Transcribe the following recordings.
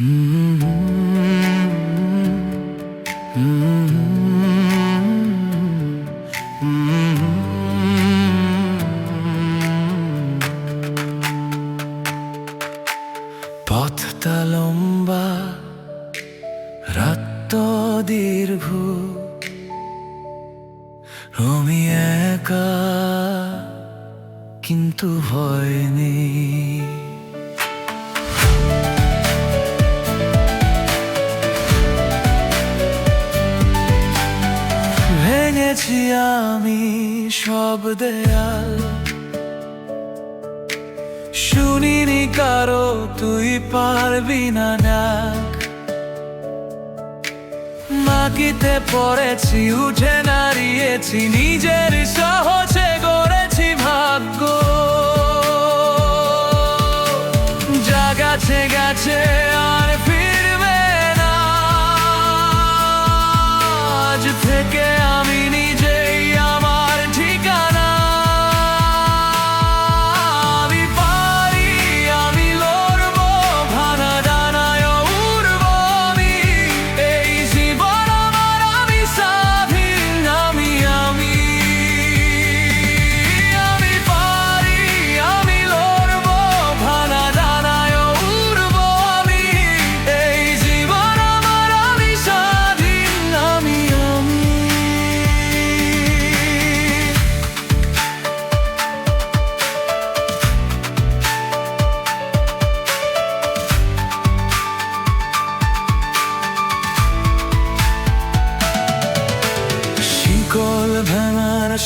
পথটা লম্বা রাত দীর্ঘ আমি কিন্তু ভয় নেই। আমি সব দেয়াল। শুনিনি কারও, তুই পারবি না ডাক পড়েছি, উঠে নাড়িয়েছি, নিজের সহজে গড়েছি ভাগ্য। যা গাছে গাছে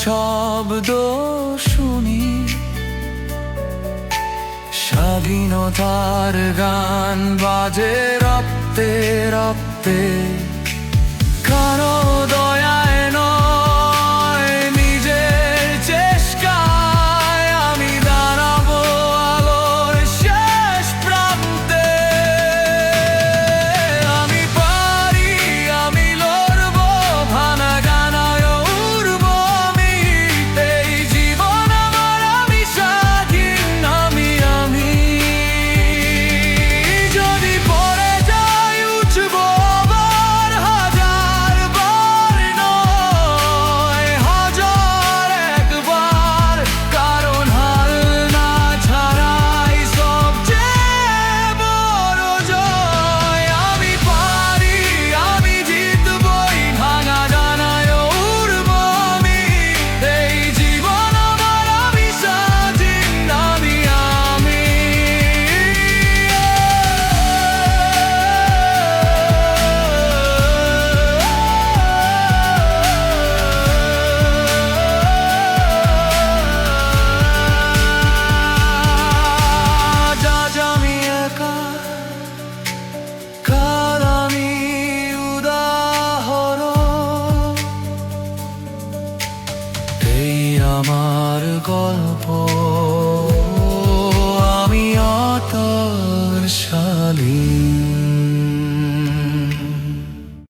শব্দ শুনি। স্বাধীনতার গান বাজে রপ্তে রপ্তে আমার গল্প।